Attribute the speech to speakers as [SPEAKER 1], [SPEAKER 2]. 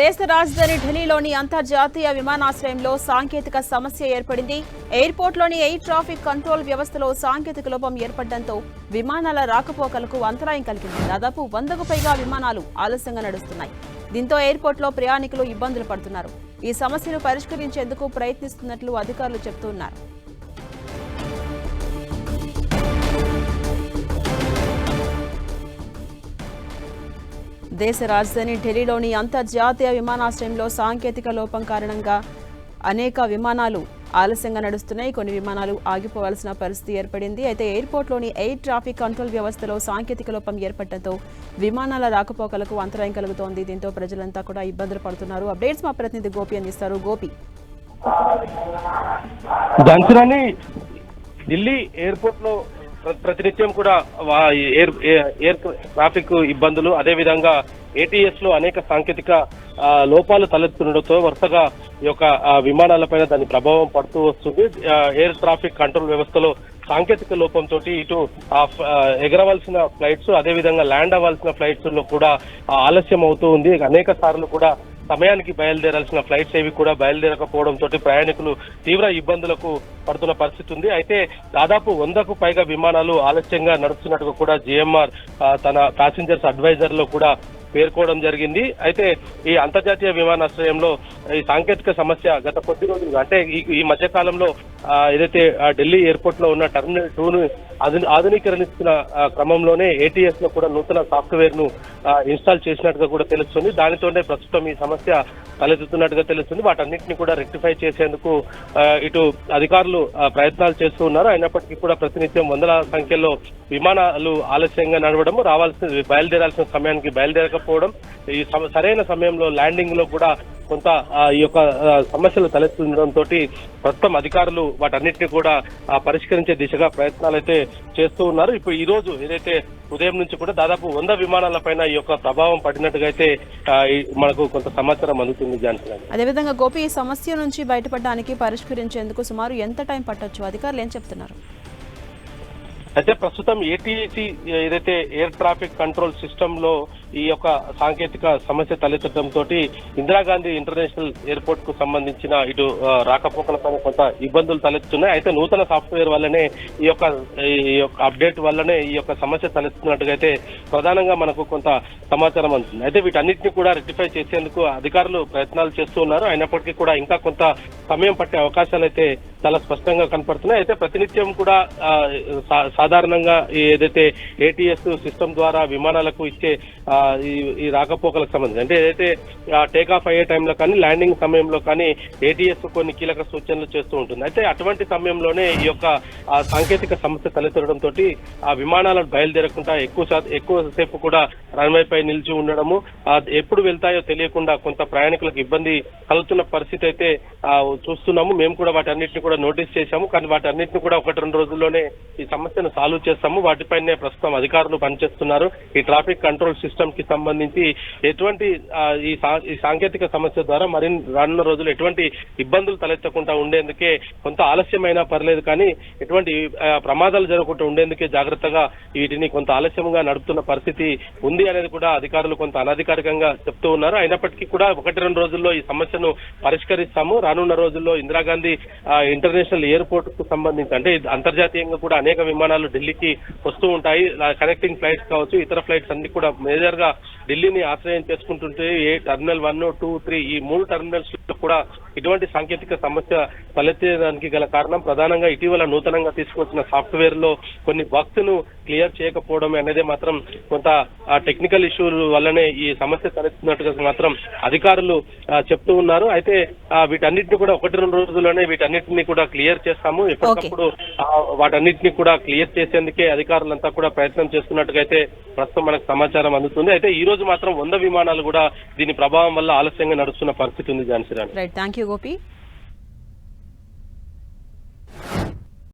[SPEAKER 1] దేశ రాజధాని ఢిల్లీలోని అంతర్జాతీయ విమానాశ్రయంలో సాంకేతిక సమస్య ఏర్పడింది. ఎయిర్పోర్ట్లోని ఎయిర్ ట్రాఫిక్ కంట్రోల్ వ్యవస్థలో సాంకేతిక లోపం ఏర్పడడంతో విమానాల రాకపోకలకు అంతరాయం కలిగింది. దాదాపు వందకు పైగా విమానాలు ఆలస్యంగా నడుస్తున్నాయి. దీంతో ఎయిర్పోర్ట్లో ప్రయాణికులు ఇబ్బందులు పడుతున్నారు. ఈ సమస్యను పరిష్కరించేందుకు ప్రయత్నిస్తున్నట్లు అధికారులు చెబుతున్నారు. దేశ రాజధాని ఢిల్లీలోని అంతర్జాతీయ విమానాశ్రయంలో సాంకేతిక లోపం కారణంగా అనేక విమానాలు ఆలస్యంగా నడుస్తున్నాయి. కొన్ని విమానాలు ఆగిపోవాల్సిన పరిస్థితి ఏర్పడింది. అయితే ఎయిర్పోర్ట్లోని ఎయిర్ ట్రాఫిక్ కంట్రోల్ వ్యవస్థలో సాంకేతిక లోపం ఏర్పడటంతో విమానాల రాకపోకలకు అంతరాయం కలుగుతోంది. దీంతో ప్రజలంతా కూడా ఇబ్బందులు పడుతున్నారు. అప్డేట్స్ మా ప్రతినిధి గోపి అందిస్తారు. గోపి.
[SPEAKER 2] ఢిల్లీ ఎయిర్పోర్ట్లో ప్రతినిత్యం కూడా ఎయిర్ ఎయిర్- ఎయిర్ ట్రాఫిక్ ఇబ్బందులు అదే విధంగా ఏటీఎస్లో అనేక సాంకేతిక లోపాలు తలెత్తుండటంతో వరుసగా ఈ యొక్క విమానాలపైన దాని ప్రభావం పడుతూ వస్తుంది. ఎయిర్ ట్రాఫిక్ కంట్రోల్ వ్యవస్థలో సాంకేతిక లోపంతో ఇటు ఆ ఎగరవలసిన ఫ్లైట్స్ అదే విధంగా ల్యాండ్ అవ్వాల్సిన ఫ్లైట్స్లో కూడా ఆలస్యం అవుతూ ఉంది. అనేక సార్లు కూడా సమయానికి బయలుదేరాల్సిన ఫ్లైట్స్ ఏవి కూడా బయలుదేరకపోవడం తోటి ప్రయాణికులు తీవ్ర ఇబ్బందులకు పడుతున్న పరిస్థితి ఉంది. అయితే దాదాపు వందకు పైగా విమానాలు ఆలస్యంగా నడుస్తున్నట్టుగా కూడా జిఎంఆర్ తన ప్యాసింజర్స్ అడ్వైజర్లో కూడా పేర్కోవడం జరిగింది. అయితే ఈ అంతర్జాతీయ విమానాశ్రయంలో ఈ సాంకేతిక సమస్య గత కొద్ది రోజులుగా అంటే ఈ ఈ మధ్య కాలంలో ఏదైతే ఢిల్లీ ఎయిర్పోర్ట్లో ఉన్న టెర్మినల్ టూ ను ఆధునీకరణిస్తున్న క్రమంలోనే ఏటీఎస్లో కూడా నూతన సాఫ్ట్వేర్ను ఇన్స్టాల్ చేసినట్టుగా కూడా తెలుస్తుంది. దానితోనే ప్రస్తుతం ఈ సమస్య తలెత్తుతున్నట్టుగా తెలుస్తుంది. వాటన్నిటిని కూడా రెక్టిఫై చేసేందుకు ఇటు అధికారులు ప్రయత్నాలు చేస్తూ ఉన్నారు. అయినప్పటికీ కూడా ప్రతినిత్యం వందల సంఖ్యలో విమానాలు ఆలస్యంగా నడవడం రావాల్సిన బయలుదేరాల్సిన సమయానికి బయలుదేరకపోవడం ఈ సరైన సమయంలో ల్యాండింగ్లో కూడా కొంత ఆ, ఈ యొక్క సమస్యలు తలెత్తుండడంతో ప్రస్తుతం అధికారులు వాటన్నిటిని కూడా పరిష్కరించే దిశగా ప్రయత్నాలు అయితే చేస్తూ ఉన్నారు. ఇప్పుడు ఈ రోజు ఏదైతే ఉదయం నుంచి కూడా దాదాపు వంద విమానాల పైన ఈ యొక్క ప్రభావం పడినట్టుగా అయితే మనకు కొంత సమాచారం అందుతుంది
[SPEAKER 1] అదేవిధంగా గోపి ఈ సమస్య నుంచి బయటపడడానికి పరిష్కరించేందుకు సుమారు ఎంత టైం పట్టొచ్చు? అధికారులు ఏం చెప్తున్నారు?
[SPEAKER 2] అయితే ప్రస్తుతం ఏటీసీ ఏదైతే ఎయిర్ ట్రాఫిక్ కంట్రోల్ సిస్టమ్లో ఈ యొక్క సాంకేతిక సమస్య తలెత్తడంతో ఇందిరాగాంధీ ఇంటర్నేషనల్ ఎయిర్పోర్ట్కు సంబంధించిన ఇటు రాకపోకల కొంత ఇబ్బందులు తలెత్తున్నాయి. అయితే నూతన సాఫ్ట్వేర్ వల్లనే ఈ యొక్క ఈ యొక్క అప్డేట్ వల్లనే ఈ యొక్క సమస్య తలెత్తున్నట్టుగా అయితే ప్రధానంగా మనకు కొంత సమాచారం అందుతుంది. అయితే వీటన్నిటిని కూడా రెక్టిఫై చేసేందుకు అధికారులు ప్రయత్నాలు చేస్తూ ఉన్నారు. అయినప్పటికీ కూడా ఇంకా కొంత సమయం పట్టే అవకాశాలు అయితే చాలా స్పష్టంగా కనపడుతున్నాయి. అయితే ప్రతినిత్యం కూడా సా- సాధారణంగా ఏదైతే ఏటీఎస్ సిస్టమ్ ద్వారా విమానాలకు ఇచ్చే ఆ, ఈ రాకపోకలకు సంబంధించి. అంటే ఏదైతే టేక్ ఆఫ్ అయ్యే టైంలో కానీ ల్యాండింగ్ సమయంలో కానీ ఏటీఎస్ కొన్ని కీలక సూచనలు చేస్తూ ఉంటుంది. అయితే అటువంటి సమయంలోనే ఈ యొక్క సాంకేతిక సమస్య తలెత్తడంతో ఆ విమానాలను బయలుదేరకుండా ఎక్కువ శాతం ఎక్కువ సేపు కూడా రన్వే పై నిలిచి ఉండడము ఎప్పుడు వెళ్తాయో తెలియకుండా కొంత ప్రయాణికులకు ఇబ్బంది కలుగుతున్న పరిస్థితి అయితే చూస్తున్నాము. మేము కూడా వాటన్నిటిని కూడా నోటీస్ చేశాము. కానీ వాటన్నిటిని కూడా ఒకటి రెండు రోజుల్లోనే ఈ సమస్యను సాల్వ్ చేస్తాము. వాటిపైనే ప్రస్తుతం అధికారులు పనిచేస్తున్నారు. ఈ ట్రాఫిక్ కంట్రోల్ సిస్టమ్ కి సంబంధించి ఎటువంటి ఈ సాంకేతిక సమస్య ద్వారా మరి రానున్న రోజులు ఎటువంటి ఇబ్బందులు తలెత్తకుండా ఉండేందుకే కొంత ఆలస్యమైనా పర్లేదు కానీ ఎటువంటి ప్రమాదాలు జరగకుండా ఉండేందుకే జాగ్రత్తగా వీటిని కొంత ఆలస్యంగా నడుపుతున్న పరిస్థితి ఉంది అనేది కూడా అధికారులు కొంత అనధికారికంగా చెప్తూ ఉన్నారు. అయినప్పటికీ కూడా ఒకటి రెండు రోజుల్లో ఈ సమస్యను పరిష్కరిస్తాము. రానున్న రోజుల్లో ఇందిరాగాంధీ ఇంటర్నేషనల్ ఎయిర్పోర్ట్కు సంబంధించి అంటే అంతర్జాతీయంగా కూడా అనేక విమానాలు ఢిల్లీకి వస్తూ ఉంటాయి. కనెక్టింగ్ ఫ్లైట్స్ కావచ్చు ఇతర ఫ్లైట్స్ అన్ని కూడా మేజర్ గా ఢిల్లీని ఆశ్రయం చేసుకుంటుంటే ఏ టర్మినల్ వన్ టూ త్రీ ఈ మూడు టర్మినల్స్లో కూడా ఇటువంటి సాంకేతిక సమస్య తలెత్తడానికి గల కారణం ప్రధానంగా ఇటీవల నూతనంగా తీసుకొచ్చిన సాఫ్ట్వేర్లో కొన్ని బగ్స్ను క్లియర్ చేయకపోవడం అనేది మాత్రం కొంత టెక్నికల్ ఇష్యూల వల్లనే ఈ సమస్య తలెత్తున్నట్టుగా మాత్రం అధికారులు చెప్తూ ఉన్నారు. అయితే వీటన్నిటిని కూడా ఒకటి రెండు రోజుల్లోనే వీటన్నిటిని కూడా క్లియర్ చేస్తాము. ఎప్పటికప్పుడు వాటన్నిటిని కూడా క్లియర్ చేసేందుకే అధికారులంతా కూడా ప్రయత్నం చేస్తున్నట్టుగా అయితే ప్రస్తుతం మనకు సమాచారం అందుతుంది. అయితే ఈ రోజు మాత్రం వంద విమానాలు కూడా దీని ప్రభావం వల్ల ఆలస్యంగా నడుస్తున్న పరిస్థితి ఉంది Jhansi Rani.
[SPEAKER 1] Right thank you Gopi